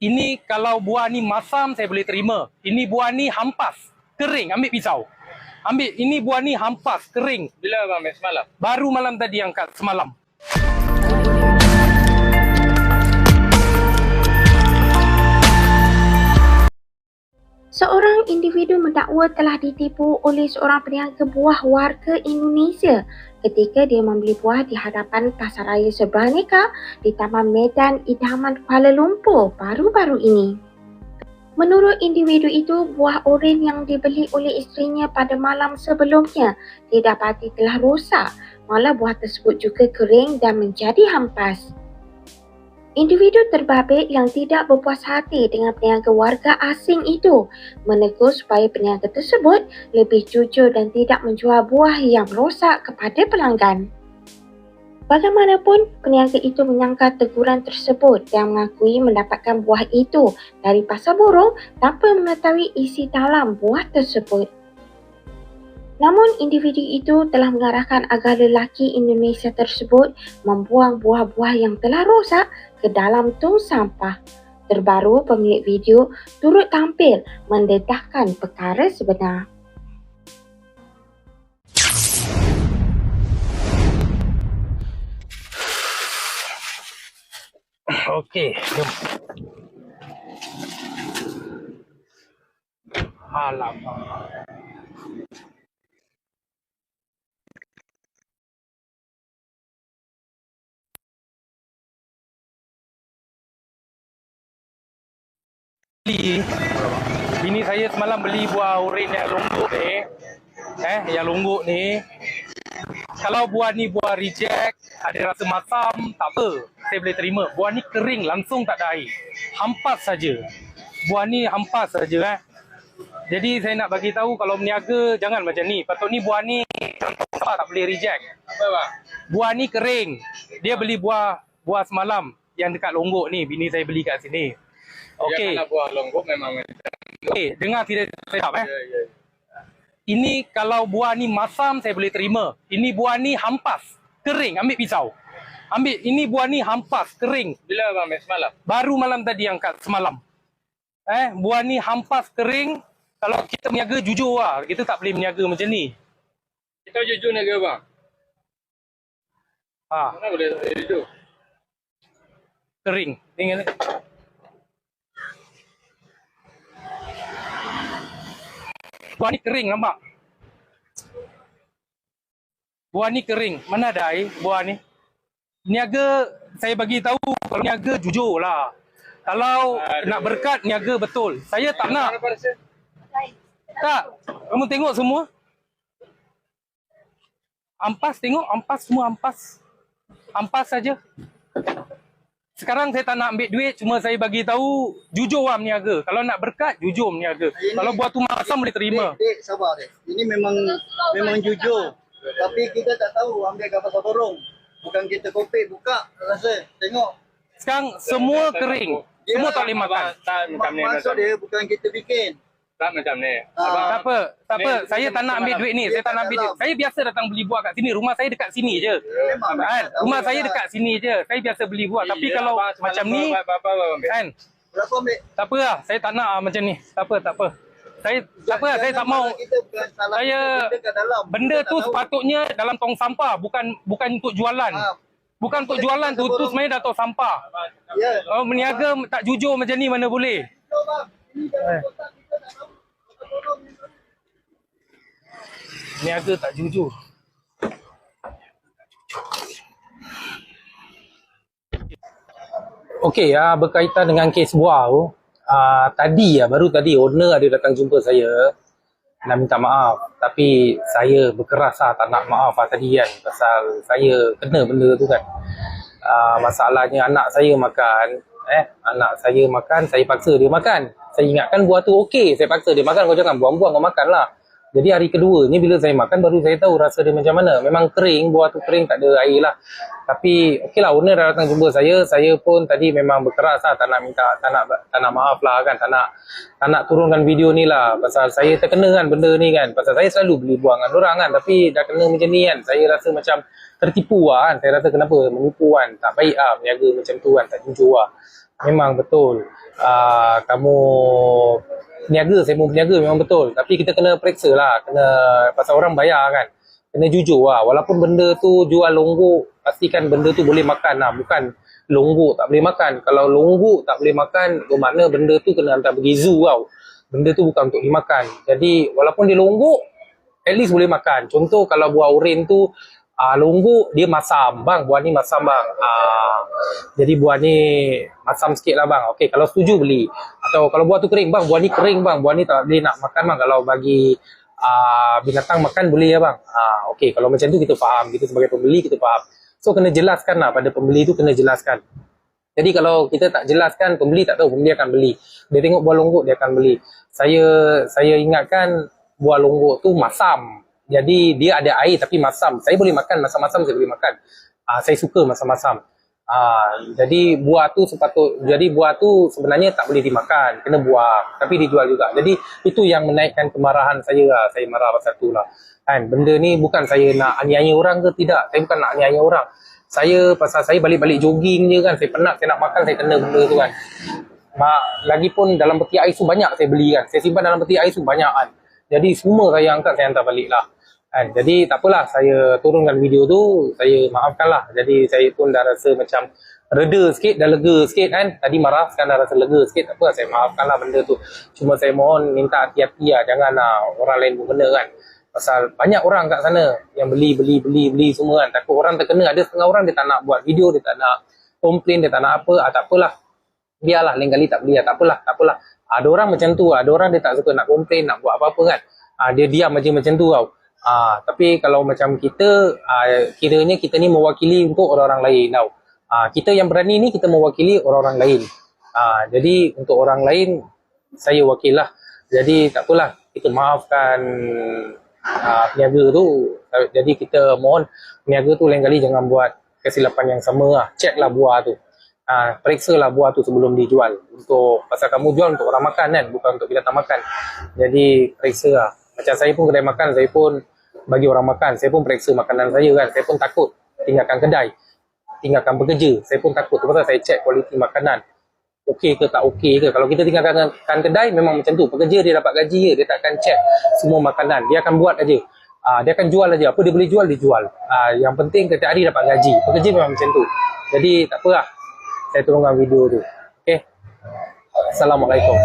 Ini kalau buah ni masam saya boleh terima. Ini buah ni hampas, kering, ambil pisau. Ambil, ini buah ni hampas, kering. Bila abang ambil semalam? Baru malam tadi angkat, semalam. Seorang individu mendakwa telah ditipu oleh seorang peniaga buah warga Indonesia ketika dia membeli buah di hadapan Pasaraya Sebranika di Taman Medan Idaman Kuala Lumpur baru-baru ini. Menurut individu itu, buah oren yang dibeli oleh isterinya pada malam sebelumnya didapati telah rosak, malah buah tersebut juga kering dan menjadi hampas. Individu terbabit yang tidak berpuas hati dengan peniaga warga asing itu menegur supaya peniaga tersebut lebih jujur dan tidak menjual buah yang rosak kepada pelanggan. Bagaimanapun, peniaga itu menyangka teguran tersebut dan mengakui mendapatkan buah itu dari pasar burung tanpa mengetahui isi dalam buah tersebut. Namun individu itu telah mengarahkan agar lelaki Indonesia tersebut membuang buah-buah yang telah rosak ke dalam tong sampah. Terbaru pemilik video turut tampil mendedahkan perkara sebenar. Okey, jom. Alamak. Beli, bini saya semalam beli buah urin yang longguk ni. Eh, yang longguk ni. Kalau buah ni buah reject, ada rasa masam, tak apa. Saya boleh terima. Buah ni kering, langsung tak ada air. Hampas saja. Buah ni hampas saja eh. Jadi saya nak bagi tahu kalau meniaga jangan macam ni. Patut ni buah ni tak, tak boleh reject. Apa bang? Buah ni kering. Dia beli buah buah semalam yang dekat Longgok ni. Bini saya beli kat sini. Okey. Dia kalau buah longgok memang Okey, dengar tidak sedap eh. Ya, ya. Ini kalau buah ni masam saya boleh terima. Ini buah ni hampas, kering, ambil pisau. Ambil, ini buah ni hampas, kering. Bila abang ambil semalam? Baru malam tadi angkat, semalam. Eh, buah ni hampas, kering. Kalau kita meniaga jujur lah. Kita tak boleh meniaga macam ni. Kita jujur negara bang. Ha, Mana boleh jujur? kering. Tengok Buah ni kering nampak? Buah ni kering. Mana ada air buah ni? Niaga saya bagi tahu kalau niaga jujur lah. Kalau Aduh. nak berkat niaga betul. Saya tak nak. Mana pada saya? Tak. Kamu tengok semua. Ampas tengok, ampas semua ampas. Ampas saja. Sekarang saya tak nak ambil duit, cuma saya bagi tahu jujur lah meniaga. Kalau nak berkat, jujur meniaga. Ini- Kalau buat tu masam boleh terima. Dek, dek, sabar dek. Ini memang memang jujur. Tapi kita tak tahu ambil kat pasar borong. Bukan kita kopi buka rasa tengok. Sekarang semua kering. Semua tak boleh makan. Tak. Maksud dia bukan kita bikin. Tak macam ni. Ah. Abang, Tak apa, tak apa. Ni, Saya tak nak ambil duit ni. Saya tak nak ambil duit. Saya biasa datang beli buah kat sini. Rumah saya dekat sini je. Memang. Kan? Rumah saya dekat sini je. Saya biasa beli buah. Tapi Iya, kalau abang macam ni, Apa apa abang ambil? kan? Berapa ambil? Tak apa lah. Saya tak nak lah macam ni. Tak apa, tak apa. Saya tak apa lah. Saya tak mau. Saya- benda dalam. Tu tahu. sepatutnya dalam tong sampah. Bukan bukan untuk jualan. Ah, Bukan untuk jualan tu. Tu sebenarnya dah tong sampah. Ya. Oh, meniaga tak jujur macam ni mana boleh. Niaga tak jujur. Okey, uh, berkaitan dengan kes buah tu, uh, tadi ya baru tadi owner ada datang jumpa saya nak minta maaf. Tapi saya berkeras lah, tak nak maaf lah tadi kan pasal saya kena benda tu kan. Uh, masalahnya anak saya makan, eh anak saya makan, saya paksa dia makan. Saya ingatkan buah tu okey, saya paksa dia makan, kau jangan buang-buang kau makan lah. Jadi hari kedua ni bila saya makan baru saya tahu rasa dia macam mana. Memang kering, buah tu kering tak ada air lah. Tapi okey lah owner dah datang jumpa saya. Saya pun tadi memang berkeras lah. Tak nak minta, tak nak, tak nak maaf lah kan. Tak nak, tak nak turunkan video ni lah. Pasal saya terkena kan benda ni kan. Pasal saya selalu beli buah dengan orang kan. Tapi dah kena macam ni kan. Saya rasa macam tertipu lah kan. Saya rasa kenapa menipu kan. Tak baik lah meniaga macam tu kan. Tak jujur lah. Memang betul. uh, kamu peniaga, saya pun peniaga memang betul. Tapi kita kena periksa lah, kena pasal orang bayar kan. Kena jujur lah. Walaupun benda tu jual longguk, pastikan benda tu boleh makan lah. Bukan longguk tak boleh makan. Kalau longguk tak boleh makan, bermakna benda tu kena hantar pergi zoo tau. Benda tu bukan untuk dimakan. Jadi walaupun dia longguk, at least boleh makan. Contoh kalau buah urin tu uh, longguk dia masam. Bang, buah ni masam bang. Uh, jadi buah ni masam sikit lah bang. Okey, kalau setuju beli. Atau kalau buah tu kering, bang, buah ni kering bang. Buah ni tak boleh nak makan bang. Kalau bagi uh, binatang makan boleh ya bang. Uh, Okey, kalau macam tu kita faham. Kita sebagai pembeli kita faham. So kena jelaskan lah pada pembeli tu kena jelaskan. Jadi kalau kita tak jelaskan, pembeli tak tahu, pembeli akan beli. Dia tengok buah longguk, dia akan beli. Saya saya ingatkan buah longguk tu masam. Jadi dia ada air tapi masam. Saya boleh makan masam-masam, saya boleh makan. Uh, saya suka masam-masam. Uh, jadi buah tu sepatut jadi buah tu sebenarnya tak boleh dimakan, kena buang. Tapi dijual juga. Jadi itu yang menaikkan kemarahan saya lah. Saya marah pasal tu lah. Kan, benda ni bukan saya nak aniaya orang ke tidak. Saya bukan nak aniaya orang. Saya pasal saya balik-balik jogging je kan. Saya penat, saya nak makan, saya kena benda tu kan. Mak, lagipun dalam peti ais tu banyak saya beli kan. Saya simpan dalam peti ais tu banyak kan. Jadi semua saya angkat, saya hantar balik lah. Kan? Jadi tak apalah, saya turunkan video tu, saya maafkan lah. Jadi saya pun dah rasa macam reda sikit, dah lega sikit kan. Tadi marah, sekarang dah rasa lega sikit. Tak apa, saya maafkan lah benda tu. Cuma saya mohon minta hati-hati lah. Jangan lah orang lain pun benda kan. Pasal banyak orang kat sana yang beli, beli, beli, beli semua kan. Takut orang terkena. Ada setengah orang dia tak nak buat video, dia tak nak komplain, dia tak nak apa. Ah, tak apalah. Biarlah, lain kali tak beli lah. Tak apalah, tak apalah. Ada orang macam tu. Ada orang dia tak suka nak komplain, nak buat apa-apa kan. Ah, dia diam macam macam tu tau. Ah, tapi kalau macam kita, ah, kiranya kita ni mewakili untuk orang-orang lain tau. Ah, kita yang berani ni kita mewakili orang-orang lain. Ah, jadi untuk orang lain, saya wakil lah. Jadi tak apalah, kita maafkan uh, peniaga tu. Jadi kita mohon peniaga tu lain kali jangan buat kesilapan yang sama lah. Check lah buah tu. Uh, periksa lah buah tu sebelum dijual. Untuk pasal kamu jual untuk orang makan kan, bukan untuk binatang makan. Jadi periksa lah. Macam saya pun kedai makan, saya pun bagi orang makan. Saya pun periksa makanan saya kan. Saya pun takut tinggalkan kedai. Tinggalkan bekerja. Saya pun takut. Pasal saya check kualiti makanan. Okey ke tak okey ke. Kalau kita tinggalkan kedai memang macam tu. Pekerja dia dapat gaji je. Dia tak akan check semua makanan. Dia akan buat aja. Uh, dia akan jual aja. Apa dia boleh jual, dia jual. Uh, yang penting setiap hari dapat gaji. Pekerja memang macam tu. Jadi tak apalah. Saya turunkan video tu. Okey. Assalamualaikum.